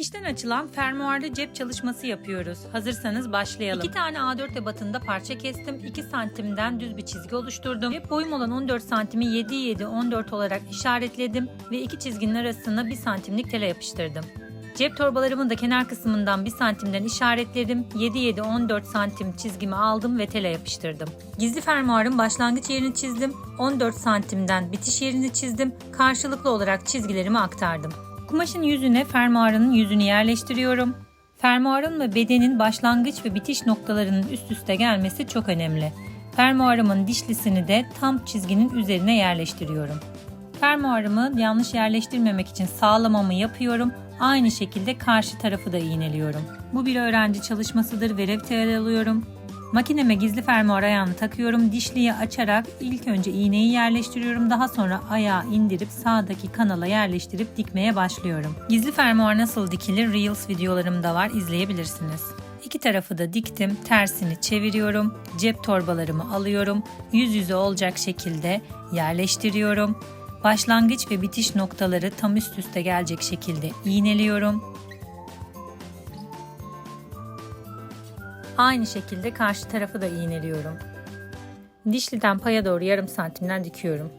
Dikişten açılan fermuarlı cep çalışması yapıyoruz. Hazırsanız başlayalım. 2 tane A4 ebatında parça kestim. 2 santimden düz bir çizgi oluşturdum. Cep boyum olan 14 santimi 7 7 14 olarak işaretledim ve iki çizginin arasına 1 santimlik tele yapıştırdım. Cep torbalarımın da kenar kısmından 1 santimden işaretledim. 7-7-14 santim çizgimi aldım ve tele yapıştırdım. Gizli fermuarın başlangıç yerini çizdim. 14 santimden bitiş yerini çizdim. Karşılıklı olarak çizgilerimi aktardım. Kumaşın yüzüne fermuarının yüzünü yerleştiriyorum. Fermuarın ve bedenin başlangıç ve bitiş noktalarının üst üste gelmesi çok önemli. Fermuarımın dişlisini de tam çizginin üzerine yerleştiriyorum. Fermuarımı yanlış yerleştirmemek için sağlamamı yapıyorum. Aynı şekilde karşı tarafı da iğneliyorum. Bu bir öğrenci çalışmasıdır ve refteye alıyorum. Makineme gizli fermuar ayağını takıyorum. Dişliyi açarak ilk önce iğneyi yerleştiriyorum. Daha sonra ayağı indirip sağdaki kanala yerleştirip dikmeye başlıyorum. Gizli fermuar nasıl dikilir Reels videolarım da var izleyebilirsiniz. İki tarafı da diktim. Tersini çeviriyorum. Cep torbalarımı alıyorum. Yüz yüze olacak şekilde yerleştiriyorum. Başlangıç ve bitiş noktaları tam üst üste gelecek şekilde iğneliyorum. Aynı şekilde karşı tarafı da iğneliyorum. Dişliden paya doğru yarım santimden dikiyorum.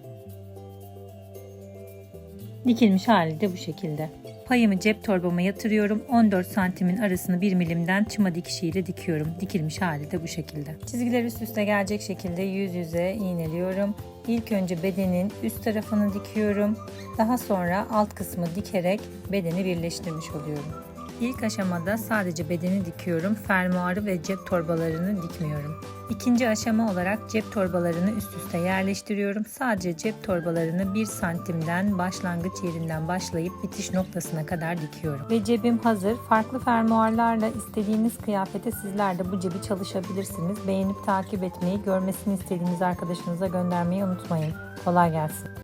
Dikilmiş hali de bu şekilde. Payımı cep torbama yatırıyorum. 14 santimin arasını 1 milimden çıma dikişiyle dikiyorum. Dikilmiş hali de bu şekilde. Çizgiler üst üste gelecek şekilde yüz yüze iğneliyorum. İlk önce bedenin üst tarafını dikiyorum. Daha sonra alt kısmı dikerek bedeni birleştirmiş oluyorum. İlk aşamada sadece bedeni dikiyorum, fermuarı ve cep torbalarını dikmiyorum. İkinci aşama olarak cep torbalarını üst üste yerleştiriyorum. Sadece cep torbalarını 1 santimden başlangıç yerinden başlayıp bitiş noktasına kadar dikiyorum. Ve cebim hazır. Farklı fermuarlarla istediğiniz kıyafete sizler de bu cebi çalışabilirsiniz. Beğenip takip etmeyi, görmesini istediğiniz arkadaşınıza göndermeyi unutmayın. Kolay gelsin.